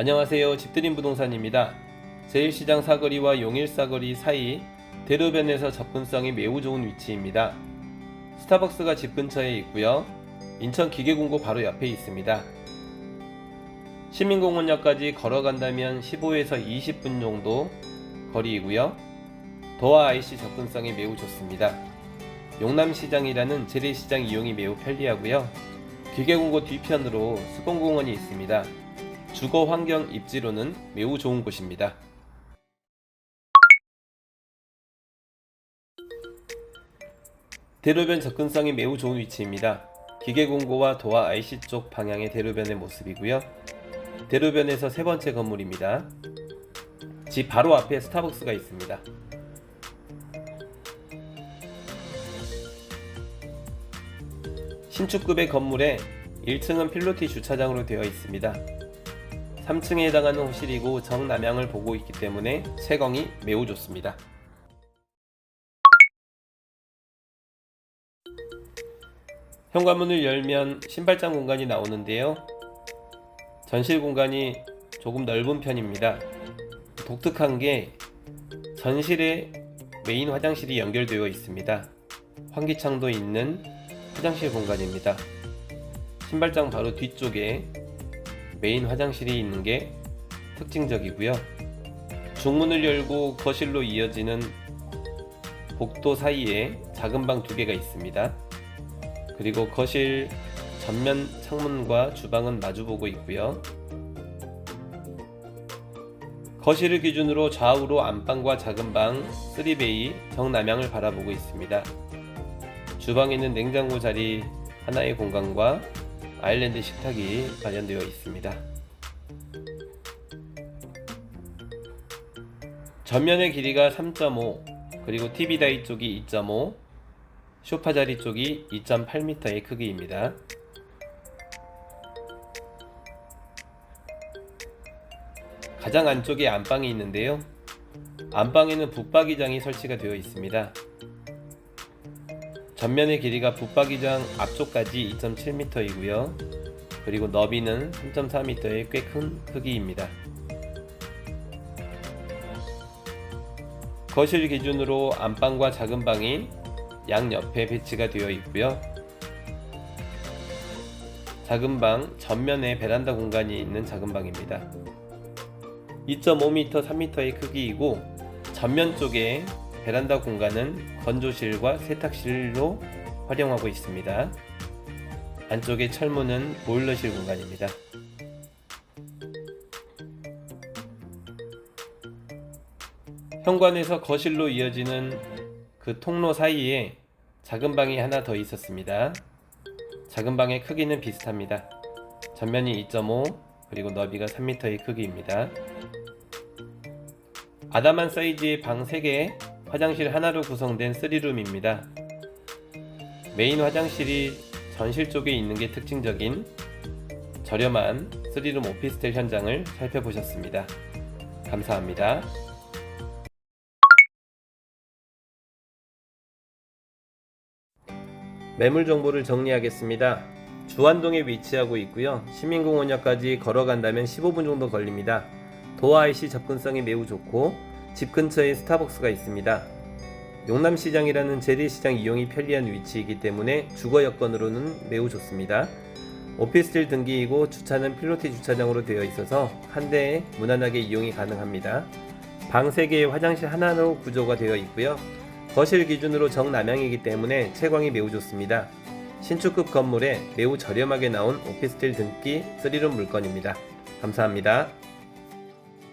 안녕하세요. 집드림 부동산입니다. 제일시장 사거리와 용일 사거리 사이 대로변에서 접근성이 매우 좋은 위치입니다. 스타벅스가 집 근처에 있고요. 인천 기계공고 바로 옆에 있습니다. 시민공원역까지 걸어간다면 15에서 20분 정도 거리이고요. 도화 IC 접근성이 매우 좋습니다. 용남시장이라는 재래시장 이용이 매우 편리하고요. 기계공고 뒤편으로 수공공원이 있습니다. 주거 환경 입지로는 매우 좋은 곳입니다. 대로변 접근성이 매우 좋은 위치입니다. 기계공고와 도화 IC 쪽 방향의 대로변의 모습이고요. 대로변에서 세 번째 건물입니다. 집 바로 앞에 스타벅스가 있습니다. 신축급의 건물에 1층은 필로티 주차장으로 되어 있습니다. 3층에 해당하는 호실이고 정남향을 보고 있기 때문에 채광이 매우 좋습니다. 현관문을 열면 신발장 공간이 나오는데요. 전실 공간이 조금 넓은 편입니다. 독특한 게 전실에 메인 화장실이 연결되어 있습니다. 환기창도 있는 화장실 공간입니다. 신발장 바로 뒤쪽에 메인 화장실이 있는 게 특징적이고요. 중문을 열고 거실로 이어지는 복도 사이에 작은 방 두 개가 있습니다. 그리고 거실 전면 창문과 주방은 마주보고 있고요. 거실을 기준으로 좌우로 안방과 작은 방 3베이 정남향을 바라보고 있습니다. 주방에는 냉장고 자리 하나의 공간과 아일랜드 식탁이 마련되어 있습니다. 전면의 길이가 3.5 그리고 TV 다이 쪽이 2.5 소파 자리 쪽이 2.8m의 크기입니다. 가장 안쪽에 안방이 있는데요. 안방에는 붙박이장이 설치가 되어 있습니다. 전면의 길이가 붙박이장 앞쪽까지 2.7m이고요. 그리고 너비는 3.4m의 꽤 큰 크기입니다. 거실 기준으로 안방과 작은 방이 양 옆에 배치가 되어 있고요. 작은 방 전면에 베란다 공간이 있는 작은 방입니다. 2.5m, 3m의 크기이고 전면 쪽에 베란다 공간은 건조실과 세탁실로 활용하고 있습니다. 안쪽에 철문은 보일러실 공간입니다. 현관에서 거실로 이어지는 그 통로 사이에 작은 방이 하나 더 있었습니다. 작은 방의 크기는 비슷합니다. 전면이 2.5 그리고 너비가 3m의 크기입니다. 아담한 사이즈의 방 3개, 화장실 하나로 구성된 3룸입니다. 메인 화장실이 전실 쪽에 있는 게 특징적인 저렴한 3룸 오피스텔 현장을 살펴보셨습니다. 감사합니다. 매물 정보를 정리하겠습니다. 주안동에 위치하고 있고요. 시민공원역까지 걸어간다면 15분 정도 걸립니다. 도화 IC 접근성이 매우 좋고 집 근처에 스타벅스가 있습니다. 용남시장이라는 재래시장 이용이 편리한 위치이기 때문에 주거 여건으로는 매우 좋습니다. 오피스텔 등기이고 주차는 필로티 주차장으로 되어 있어서 한 대에 무난하게 이용이 가능합니다. 방 3개에 화장실 하나로 구조가 되어 있고요. 거실 기준으로 정남향이기 때문에 채광이 매우 좋습니다. 신축급 건물에 매우 저렴하게 나온 오피스텔 등기 3룸 물건입니다. 감사합니다.